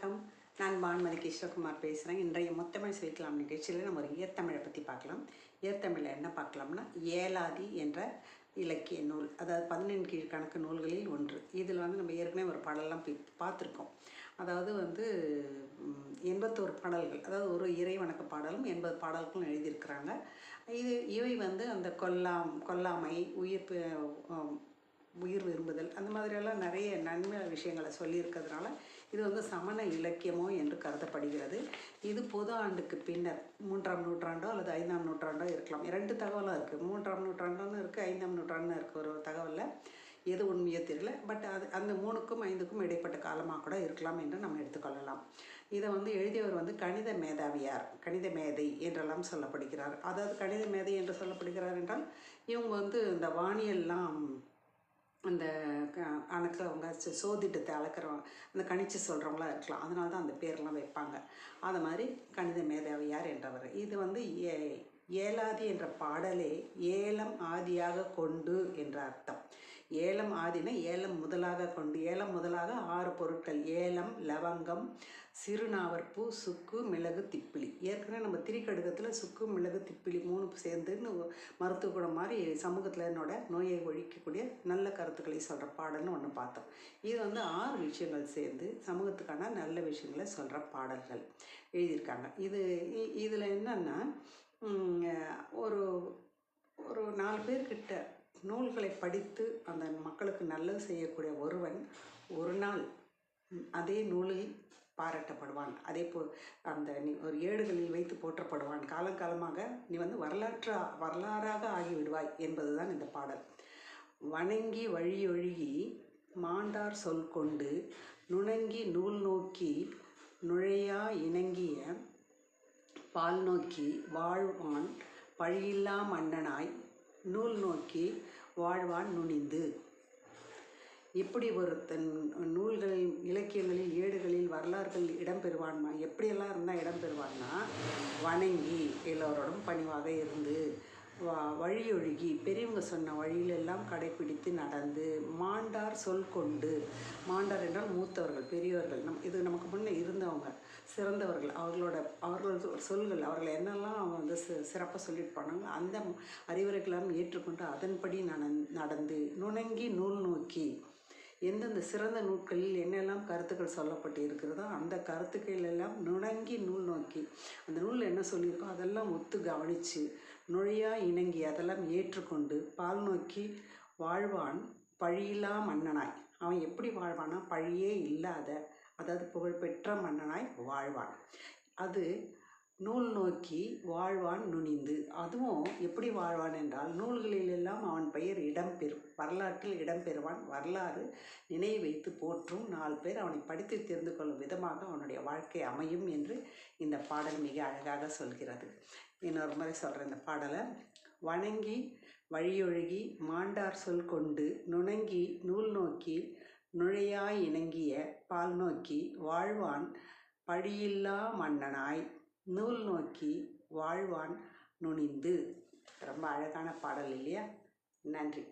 வணக்கம். நான் பான்மதி கிருஷ்ணகுமார் பேசுகிறேன் இன்றைய முத்தமிழ் சிரிக்கலாம் நிகழ்ச்சியில் நம்ம ஒரு இயற்தமிழை பற்றி பார்க்கலாம். இயற்தமிழில் என்ன பார்க்கலாம்னா ஏலாதி என்ற இலக்கிய நூல் அதாவது பதினெண் கீழ்கணக்கு நூல்களில் ஒன்று. இதில் வந்து நம்ம ஏற்கனவே ஒரு பாடலாம் பார்த்துருக்கோம். அதாவது வந்து எண்பத்தோரு பாடல்கள் அதாவது ஒரு இறை வணக்க பாடலும் எண்பது பாடல்களும் எழுதியிருக்கிறாங்க. இது இவை வந்து அந்த கொல்லாம் கொல்லாமை உயிர் உயிர் விரும்புதல் அந்த மாதிரியெல்லாம் நிறைய நன்மை விஷயங்களை சொல்லியிருக்கிறதுனால இது வந்து சமண இலக்கியமோ என்று கருதப்படுகிறது. இது பொது ஆண்டுக்கு பின்னர் மூன்றாம் நூற்றாண்டோ அல்லது ஐந்தாம் நூற்றாண்டோ இருக்கலாம். இரண்டு தகவலும் இருக்குது மூன்றாம் நூற்றாண்டுன்னு இருக்குது ஐந்தாம் நூற்றாண்டுன்னு இருக்குது ஒரு தகவலில். எது உண்மையோ தெரியல. பட் அது அந்த மூணுக்கும் ஐந்துக்கும் இடைப்பட்ட காலமாக கூட இருக்கலாம் என்று நம்ம எடுத்துக்கொள்ளலாம். இதை வந்து எழுதியவர் வந்து கணித மேதாவியார் கணித மேதை என்றெல்லாம் சொல்லப்படுகிறார். அதாவது கணித மேதை என்று சொல்லப்படுகிறார் என்றால் இவங்க வந்து இந்த வானியெல்லாம் அந்த க கணக்கில் அவங்க சோ- சோதிட்டத்தை அளக்கிறவங்க அந்த கணிச்சு சொல்கிறவங்களா இருக்கலாம். அதனால தான் அந்த பேர்லாம் வைப்பாங்க. அது மாதிரி கணித மேதாவியார் என்றவர். இது வந்து ஏ ஏலாதி என்ற பாடலே ஏலம் ஆதியாக கொண்டு என்ற அர்த்தம். ஏலம் ஆதினா ஏலம் முதலாக கொண்டு ஏலம் முதலாக ஆறு பொருட்கள் ஏலம் லவங்கம் சிறுநாவற்பூ சுக்கு மிளகு திப்பிலி. ஏற்கனவே நம்ம திரிக்கடுகத்தில் சுக்கு மிளகு திப்பிலி மூணு சேர்ந்துன்னு மருத்துவ குணம் மாதிரி சமூகத்தில் என்னோட நோயை ஒழிக்கக்கூடிய நல்ல கருத்துக்களை சொல்கிற பாடல்னு ஒன்று பார்த்தோம். இது வந்து ஆறு விஷயங்கள் சேர்ந்து சமூகத்துக்கான நல்ல விஷயங்களை சொல்கிற பாடல்கள். எழுதியிருக்காங்க. இது இதில் என்னென்னா ஒரு நூல்களை படித்து அந்த மக்களுக்கு நல்லது செய்யக்கூடிய ஒருவன் ஒரு நாள் அதே நூலில் பாராட்டப்படுவான். அதே போ அந்த நீ ஒரு ஏடுகளில் வைத்து போற்றப்படுவான். காலங்காலமாக நீ வந்து வரலாற்று வரலாறாக ஆகிவிடுவாய் என்பதுதான் இந்த பாடல். வணங்கி வழியொழுகி மாண்டார் சொல் கொண்டு நுணங்கி நூல் நோக்கி நுழையா இணங்கிய பால் நோக்கி வாழ்வான் பழியில்லா மன்னனாய் நூல் நோக்கி வாழ்வான் நுனிந்து. எப்படி ஒருத்தன் நூல்களில் இலக்கியங்களில் ஏடுகளில் வரலாறுகள் இடம்பெறுவான்மா? எப்படியெல்லாம் இருந்தால் இடம்பெறுவான்னா வணங்கி எல்லோரோடும் பணிவாக இருந்து வா வழியொழுகி பெரியவங்க சொன்ன வழியிலெல்லாம் கடைப்பிடித்து நடந்து மாண்டார் சொல் கொண்டு மாண்டார் என்றால் மூத்தவர்கள் பெரியவர்கள் நம் இது நமக்கு முன்னே இருந்தவங்க சிறந்தவர்கள் அவர்களோட அவர்கள் சொல்கள் அவர்கள் என்னெல்லாம் அவங்க வந்து சிறப்பாக சொல்லிட்டு போனாங்க அந்த அறிவுரைகளெல்லாம் ஏற்றுக்கொண்டு அதன்படி நான் நடந்து நுணங்கி நூல் நோக்கி எந்தெந்த சிறந்த நூல்களில் என்னெல்லாம் கருத்துக்கள் சொல்லப்பட்டு இருக்கிறதோ அந்த கருத்துக்கள் எல்லாம் நுணங்கி நூல் நோக்கி அந்த நூலில் என்ன சொல்லியிருக்கோ அதெல்லாம் ஒத்து கவனித்து நுழையா இணங்கி அதெல்லாம் ஏற்றுக்கொண்டு பால் நோக்கி வாழ்வான் பழியில்லா மன்னனாய். அவன் எப்படி வாழ்வானா பழியே இல்லாத அதாவது புகழ்பெற்ற மன்னனாய் வாழ்வான். அது நூல் நோக்கி வாழ்வான் நுனிந்து. அதுவும் எப்படி வாழ்வான் என்றால் நூல்களிலெல்லாம் அவன் பெயர் இடம்பெறும் வரலாற்றில் இடம்பெறுவான் வரலாறு நினைவு வைத்து போற்றும் நாலு பேர் அவனை படித்து தெரிந்து கொள்ளும் விதமாக அவனுடைய வாழ்க்கை அமையும் என்று இந்த பாடல் மிக அழகாக சொல்கிறது. இன்னொரு முறை சொல்கிறேன் இந்த பாடலை. வணங்கி வழியொழுகி மாண்டார் சொல் கொண்டு நுணங்கி நூல் நோக்கி நுழையாய் இணங்கிய பால் நோக்கி வாழ்வான் பழியில்லா மன்னனாய் நூல் நோக்கி வாழ்வான் நுனிந்து ரொம்ப அழகான பாடல் இல்லையா? நன்றி.